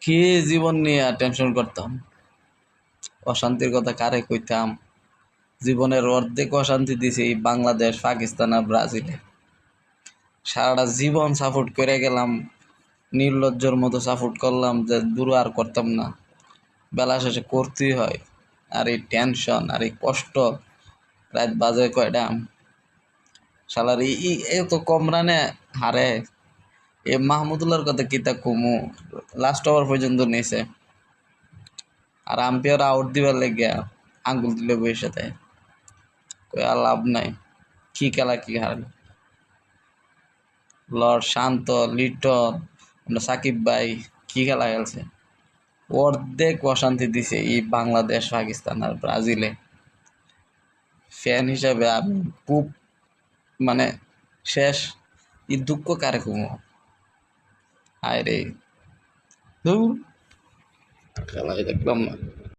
কি জীবন নিয়ে টেনশন করতাম? অশান্তির কথা কারে কইতাম? জীবনের অর্ধেক অশান্তি দিছে এই বাংলাদেশ, পাকিস্তান আর ব্রাজিলে সারাটা জীবন সাপোর্ট করে গেলাম, নির্লজ্জর মতো সাপোর্ট করলাম যে দূর আর করতাম না। বেলা শেষে করতেই হয়। আর এই টেনশন আর এই কষ্ট, রাত বাজে কয়টা? শালার এই, এই- এই তো কম রানে হারে। এ মাহমুদুল্লাহর কথা কিতা কমু? লাস্ট ওভার পর্যন্ত নিছে। আর আম্পায়ার আউট দিবার লেগে আঙ্গুল দিলে বইয়ের সাথে। আর লাভ নাই। কি খেলা, কি হারল লর্ড শান্ত, লিটন সাকিব ভাই, কি খেলা খেলছে? অর্ধেক অশান্তি দিছে এই বাংলাদেশ, পাকিস্তান আর ব্রাজিলে। ফ্যান হিসাবে আমি খুব মানে শেষ। এই দুঃখ কারে কমু? আয় রে। ধুর। খেলাই দেখলাম না।